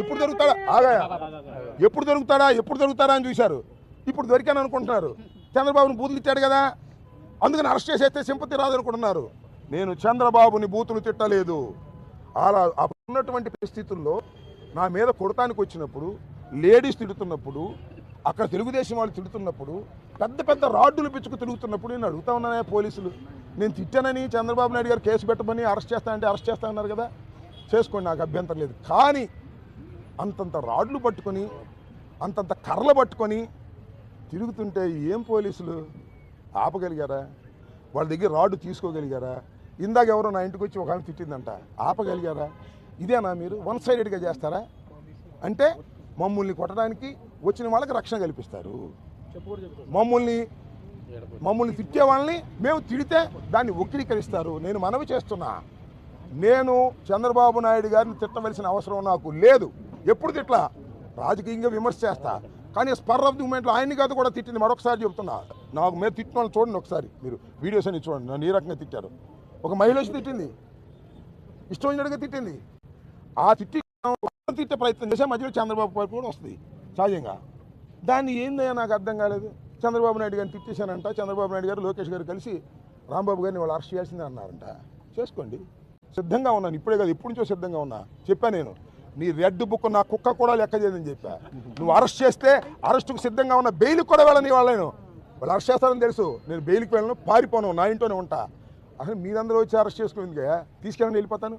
ఇప్పుడు దొరుకుతాడా? ఆగా. ఎప్పుడు దొరుకుతాడా? ఎప్పుడు దొరుకుతాడా అని చూశారు. ఇప్పుడు దొరికాను అనుకుంటున్నారు. చంద్రబాబుని బూతులు ఇచ్చాడు కదా. అందుకని అరెస్ట్ చేసేస్తే సింపతి రాదనుకుంటున్నారు నేను చంద్రబాబుని బూతులు తిట్టలేదు. అలా అప్పుడు ఉన్నటువంటి పరిస్థితుల్లో నా మీద కొడతానికి వచ్చినప్పుడు లేడీస్ తిడుతున్నప్పుడు అక్కడ తెలుగుదేశం వాళ్ళు తిడుతున్నప్పుడు పెద్ద పెద్ద రాడ్డులు పిచ్చుకు తిరుగుతున్నప్పుడు నేను అడుగుతా ఉన్నానే పోలీసులు. నేను తిట్టానని చంద్రబాబు నాయుడు గారు కేసు పెట్టమని అరెస్ట్ చేస్తానంటే అరెస్ట్ చేస్తా అన్నారు కదా. చేసుకోండి నాకు అభ్యంతరం లేదు. కానీ అంతంత రాడ్లు పట్టుకొని అంతంత కర్రలు పట్టుకొని తిరుగుతుంటే ఏం పోలీసులు? ఆపగలిగారా? వాళ్ళ దగ్గర రాడ్డు తీసుకోగలిగారా? ఇందాక ఎవరో నా ఇంటికి వచ్చి ఒక ఆమె తిట్టిందంట. ఆపగలిగారా? ఇదేనా మీరు? వన్ సైడెడ్గా చేస్తారా? అంటే మమ్మల్ని కొట్టడానికి వచ్చిన వాళ్ళకి రక్షణ కల్పిస్తారు. మమ్మల్ని మమ్మల్ని తిట్టే వాళ్ళని మేము తిడితే దాన్ని వక్రీకరిస్తారు. నేను మనవి చేస్తున్నా. నేను చంద్రబాబు నాయుడు గారిని తిట్టవలసిన అవసరం నాకు లేదు. ఎప్పుడు తిట్లా? రాజకీయంగా విమర్శ చేస్తా. కానీ స్పర్ ఆఫ్ ది మూమెంట్లో ఆయన్ని కాదు కూడా తిట్టింది. మరొకసారి చెప్తున్నా. నాకు మీద తిట్టిన చూడండి ఒకసారి. మీరు వీడియోస్ అన్ని చూడండి. నన్ను ఏ రకంగా తిట్టారు? ఒక మహిళ వచ్చి తిట్టింది. ఇష్టం వచ్చినట్టుగా తిట్టింది. ఆ తిట్టి తిట్టే ప్రయత్నం చేసే మధ్యలో చంద్రబాబు వైపు కూడా వస్తుంది. సహజంగా. దాన్ని ఏందయ్యా నాకు అర్థం కాలేదు. చంద్రబాబు నాయుడు గారిని తిట్టేశానంట. చంద్రబాబు నాయుడు గారు లోకేష్ గారు కలిసి రాంబాబు గారిని వాళ్ళు అరెస్ట్ చేయాల్సిందే అన్నారంట. చేసుకోండి. సిద్ధంగా ఉన్నాను. ఇప్పుడే కాదు ఎప్పటి నుంచో సిద్ధంగా ఉన్నా. చెప్పాను నేను. నీ రెడ్ బుక్ నా కుక్క కూడా లెక్క చేయదని చెప్పా. నువ్వు అరెస్ట్ చేస్తే అరెస్టుకు సిద్ధంగా ఉన్న బెయిల్కి కూడా వెళ్ళని వాళ్ళను వాళ్ళు అరెస్ట్ చేస్తారని తెలుసు. నేను బెయిల్కి వెళ్ళను పారిపోను నా ఇంట్లోనే ఉంటా. అసలు మీరందరూ వచ్చి అరెస్ట్ చేసుకుంది తీసుకెళ్ళని వెళ్ళిపోతాను.